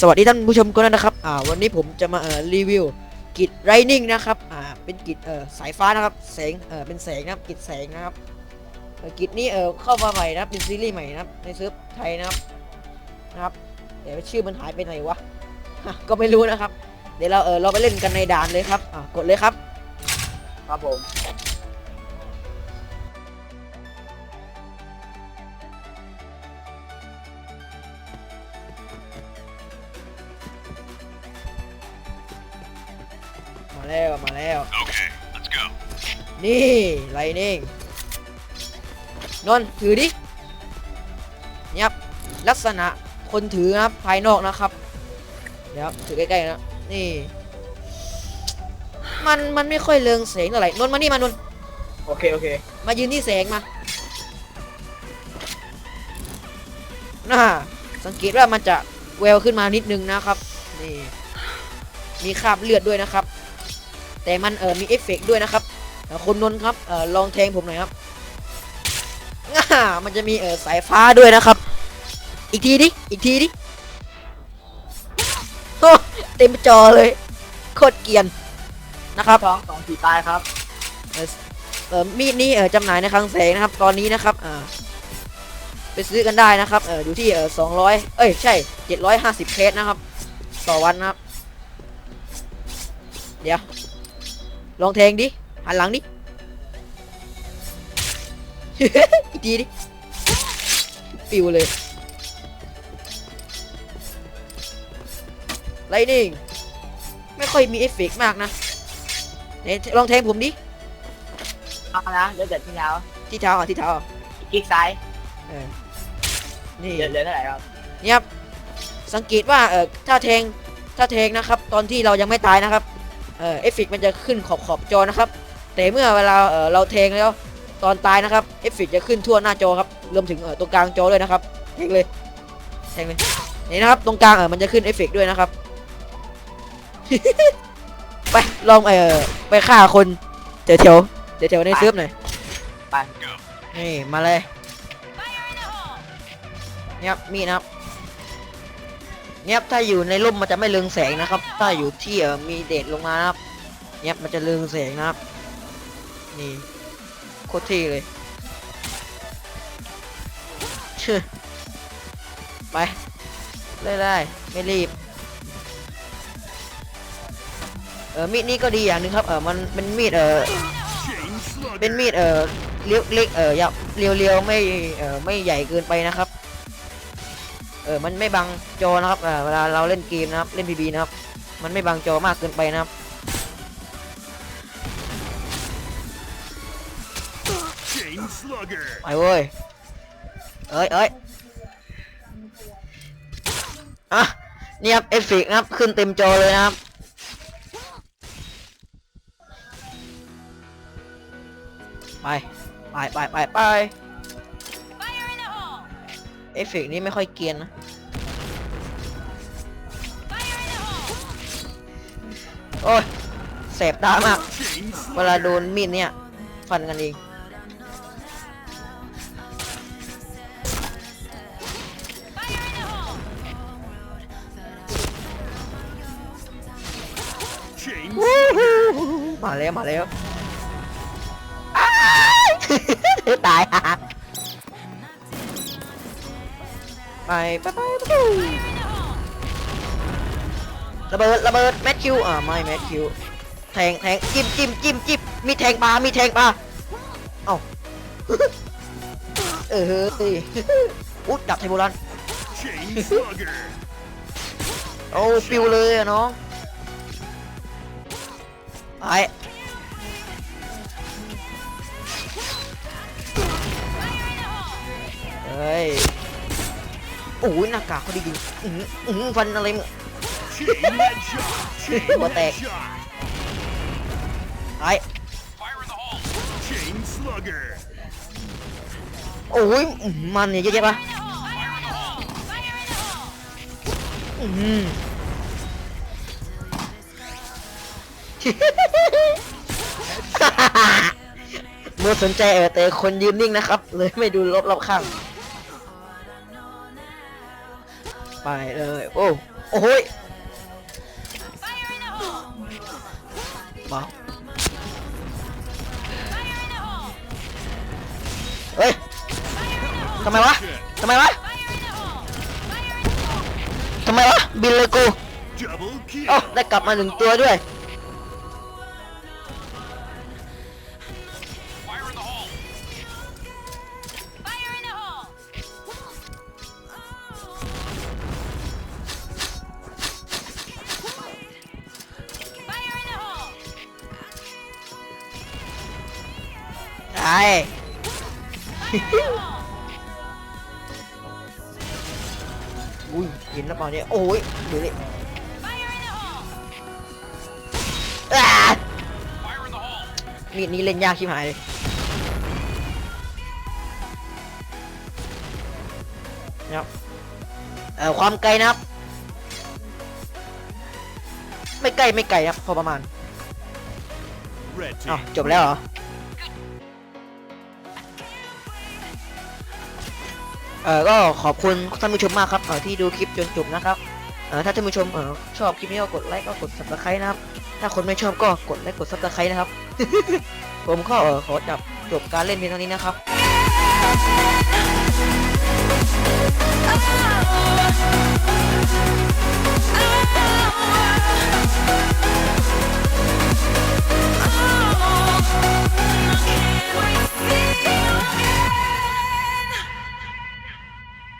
สวัสดีท่านผู้ชมกันด้วนะครับอ่าวันนี้ผมจะมาเอ่อรีวิวกิจไรนิ่งนะครับอ่าเป็นกิจเอ่อสายฟ้านะครับแสงเอ่อเป็นแสงนะครับกิจแสงนะครับกิจนี้เอ่อเข้ามาใหม่นะเป็นซีรีส์ใหม่นะครับในเซิร์ฟไทยนะครับนะครับเดี๋ยวชื่อมันหายไปไหนวะฮะก็ไม่รู้นะครับ เดี๋ยวเราเออเราไปเล่นกันในด่านเลยครับอ่ากดเลยครับครับผม มาแล้วมาแล้ว Okay, let's go. นี่ไรนิ่งนนท์ถือดิเนี่ยครับลักษณะคนถือนะครับภายนอกนะครับ เดี๋ยวถือใกล้ๆนะนี่ มันมันไม่ค่อยเรืองแสงเท่าไหร่นนท์มานี่มานนท์ โอเค โอเค มายืนที่แสงมา น่า สังเกตว่ามันจะแววขึ้นมานิดนึงนะครับ นี่ มีคราบเลือดด้วยนะครับ แต่มันเออมีเอฟเฟกต์ด้วยนะครับเอ่อคุณนนท์ครับเออลองแทงผมหน่อยครับง่ามันจะมีเออสายฟ้าด้วยนะครับ อีกทีดิอีกทีดิโอ้เต็มจอเลยโคตรเกรียนนะครับสองสองสี่ตายครับเออมีดนี้เออจำหน่ายในคลังแสงนะครับ ตอนนี้นะครับอ่าไปซื้อกันได้นะครับเอออยู่ที่เออสองร้อยเอ้ยใช่เจ็ดร้อยห้าสิบเพชรนะครับ ต่อวันนะครับ เดี๋ยว ลองแทงดิหันหลังดิ อีกทีดิปิวเลยไลนิ่งไม่ค่อยมีเอฟเฟกต์มากนะไหนลองแทงผมดิเอานะเดี๋ยวเดี๋ยวที่แล้วที่เท้าอะที่เท้าอะคลิกซ้ายเออนี่เดี๋ยวเดี๋ยวเท่าไหร่ครับเนี่ยครับสังเกตว่าเออถ้าแทงถ้าแทงนะครับ ตอนที่เรายังไม่ตายนะครับ เออเอฟเฟกต์มันจะขึ้นขอบขอบจอนะครับ แต่เมื่อเวลาเออเราแทงแล้วตอนตายนะครับเอฟเฟกต์จะขึ้นทั่วหน้าจอครับรวมถึงเออตรงกลางจอด้วยนะครับแทงเลยแทงเลยนี่นะครับตรงกลางเออมันจะขึ้นเอฟเฟกต์ด้วยนะครับไปลองเออไปฆ่าคนเดี๋ยวแถวเดี๋ยวแถวในเซิร์ฟหน่อยไปนี่มาเลยเนี่ยครับมีดนะครับ เนี่ยครับถ้าอยู่ในร่มมันจะไม่เรืองแสงนะครับ ถ้าอยู่ที่มีเดดลงมานะครับเนี่ยครับมันจะเรืองแสงนะครับ นี่โคตรเท่เลยเชื่อไปได้ได้ไม่รีบเออมีดนี้ก็ดีอย่างหนึงครับเออมันเป็นมีดเออเป็นมีดเออเลี้ยวเล็กเออยาวเรียวๆไม่เออไม่ใหญ่เกินไปนะครับ เออมันไม่บังจอนะครับเออเวลาเราเล่นเกมนะครับเล่นพีบีนะครับ มันไม่บังจอมากเกินไปนะครับไปเว้ยเอ้ยเอ้ยอะนี่ครับเอฟเฟกต์นะครับขึ้นเต็มจอเลยนะครับไปไปไปไปไป เอฟเฟกต์นี้ไม่ค่อยเกรียนนะ โอ้ยแสบตามาก Chain เวลา slugger. โดนมีดเนี่ย ฟันกันเอง Chain มาแล้ว มาแล้วอ้ายตาย ไปไปไปไประเบิดระเบิดแมทคิวอ่าไม่แมทคิวแทงแทงจิ้มจิ้มจิ้มจิ้มมีแทงปลามีแทงปลาเอ้าเออเฮ้ยอุ๊ยดับไทยโบราณ Chain slugger. โอ้ปิวเลยอะน้องไปเฮ้ย โอ้ยหน้ากากเขาดีจริงอื้อหืออื้อหือฟันอะไรมึง Chain headshot. Chain What the heck? headshot. ไป Chain slugger. โอ้ยอื้อหือมันเนี่ยเยอะแยะปะอื้อหือเมื่อสนใจเออแต่คนยืนนิ่งนะครับ เลยไม่ดูรอบรอบๆข้าง ไปเลย โอ้โอ้โหยมาเฮ้ยทำไมวะ Check. ทำไมวะทำไมวะบินเลยกู Double kill. เอ้าได้กลับมาหนึ่งตัวด้วย อ้อุ้ยเห็นแล้วเปล่าเนี่ยโอ้ยดูดิอ่ามีดนี้เล่นยากชิบหายเลยนะครับเอ่อความไกลนะครับ ไม่ไกลไม่ไกลครับพอประมาณ Red อ้าว team. จบแล้วเหรอ เออก็ขอบคุณท่านผู้ชมมากครับเออที่ดูคลิปจนจบนะครับเออถ้าท่านผู้ชมเออชอบคลิปนี้ก็กดไลค์ก็กดซับสไครต์นะครับ ถ้าคนไม่ชอบก็กดไลค์กดซับสไครต์นะครับ ผมก็เออขอจับจบการเล่นเพียงเท่านี้นะครับ Oh